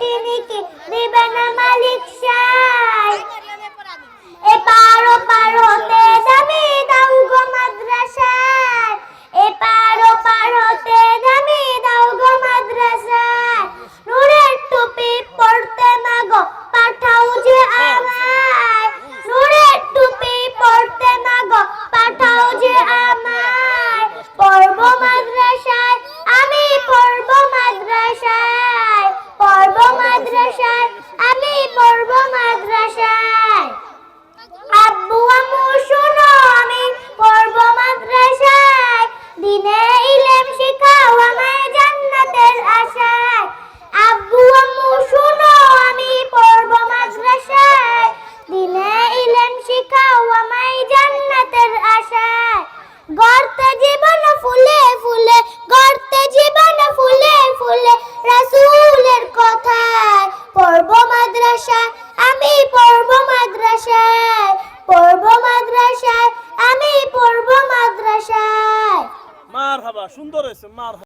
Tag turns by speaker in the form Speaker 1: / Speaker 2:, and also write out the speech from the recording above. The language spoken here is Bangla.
Speaker 1: Martinique, Libana Malik মাদ্রাসায় আমি পড়ব মাদ্রাসায় মাদ্রাসায় আমি পড়ব মাদ্রাসায়। পড়ব মাদ্রাসায় আমি পড়ব মাদ্রাসায়।
Speaker 2: মার হাবা সুন্দর হয়েছে মার